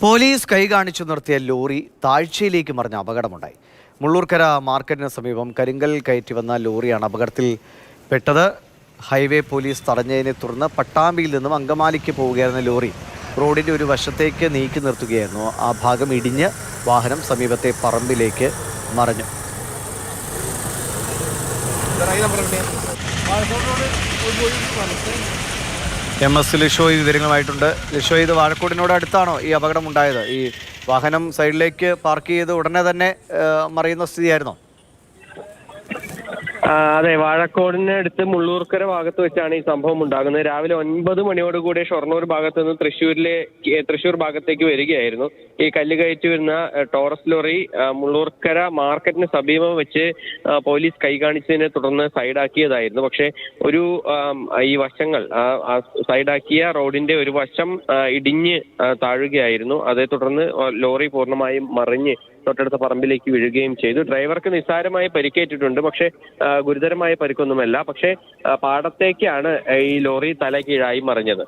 Police കൈ കാണിച്ചു നിർത്തിയ ലോറി താഴ്ചയിലേക്ക് മറിഞ്ഞ അപകടമുണ്ടായി. മുള്ളൂർക്കര മാർക്കറ്റിന് സമീപം കരിങ്കൽ കയറ്റി വന്ന ലോറിയാണ് അപകടത്തിൽ പെട്ടത്. ഹൈവേ പോലീസ് തടഞ്ഞതിനെ തുടർന്ന് പട്ടാമ്പിയിൽ നിന്നും അങ്കമാലിക്ക് പോവുകയായിരുന്ന ലോറി റോഡിന്റെ ഒരു വശത്തേക്ക് നീക്കി നിർത്തുകയായിരുന്നു. ആ ഭാഗം ഇടിഞ്ഞ് വാഹനം സമീപത്തെ പറമ്പിലേക്ക് മറിഞ്ഞു. എം എസ് ലിഷോയ് വിവരങ്ങളുമായിട്ടുണ്ട്. ലിഷോയ് ഇത് വാഴക്കോടിനോട് അടുത്താണോ ഈ അപകടം ഉണ്ടായത് ഈ വാഹനം സൈഡിലേക്ക് പാർക്ക് ചെയ്ത് ഉടനെ തന്നെ മറിയുന്ന സ്ഥിതിയായിരുന്നോ? അതെ വാഴക്കോടിന് അടുത്ത് മുള്ളൂർക്കര ഭാഗത്ത് വെച്ചാണ് ഈ സംഭവം ഉണ്ടാകുന്നത്. രാവിലെ ഒൻപത് മണിയോടുകൂടി ഷൊർണൂർ ഭാഗത്ത് നിന്ന് തൃശ്ശൂരിലെ തൃശ്ശൂർ ഭാഗത്തേക്ക് വരികയായിരുന്നു. ഈ കല്ല് കയറ്റി വരുന്ന ടോറസ് ലോറി മുള്ളൂർക്കര മാർക്കറ്റിന് സമീപം വെച്ച് പോലീസ് കൈ കാണിച്ചതിനെ തുടർന്ന് സൈഡാക്കിയതായിരുന്നു. പക്ഷേ ഒരു ഈ വശങ്ങൾ സൈഡാക്കിയ റോഡിന്റെ ഒരു വശം ഇടിഞ്ഞ് താഴുകയായിരുന്നു. അതേ തുടർന്ന് ലോറി പൂർണമായും മറിഞ്ഞ് തൊട്ടടുത്ത പറമ്പിലേക്ക് വീഴുകയും ചെയ്തു. ഡ്രൈവർക്ക് നിസ്സാരമായി പരിക്കേറ്റിട്ടുണ്ട്. പക്ഷേ ഗുരുതരമായ പരിക്കൊന്നുമല്ല. പക്ഷേ പാടത്തേക്കാണ് ഈ ലോറി തലകീഴായി മറിഞ്ഞത്.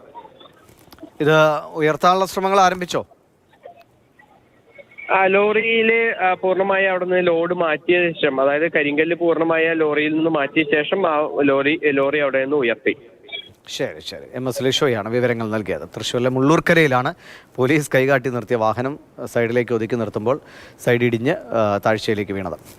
ഇത് ഉയർത്താനുള്ള ശ്രമങ്ങൾ ആരംഭിച്ചോ? ആ ലോറിയിൽ പൂർണമായി അവിടെ നിന്ന് ലോഡ് മാറ്റിയ ശേഷം അതായത് കരിങ്കല്ല് പൂർണമായ ലോറിയിൽ നിന്ന് മാറ്റിയ ശേഷം ആ ലോറി ലോറി അവിടെ നിന്ന് ഉയർത്തി. ശരി ശരി. എം എസ് ലിഷോയാണ് വിവരങ്ങൾ നൽകിയത്. തൃശ്ശൂരിലെ മുള്ളൂർക്കരയിലാണ് പോലീസ് കൈകാട്ടി നിർത്തിയ വാഹനം സൈഡിലേക്ക് ഒതുക്കി നിർത്തുമ്പോൾ സൈഡിടിഞ്ഞ് താഴ്ചയിലേക്ക് വീണത്.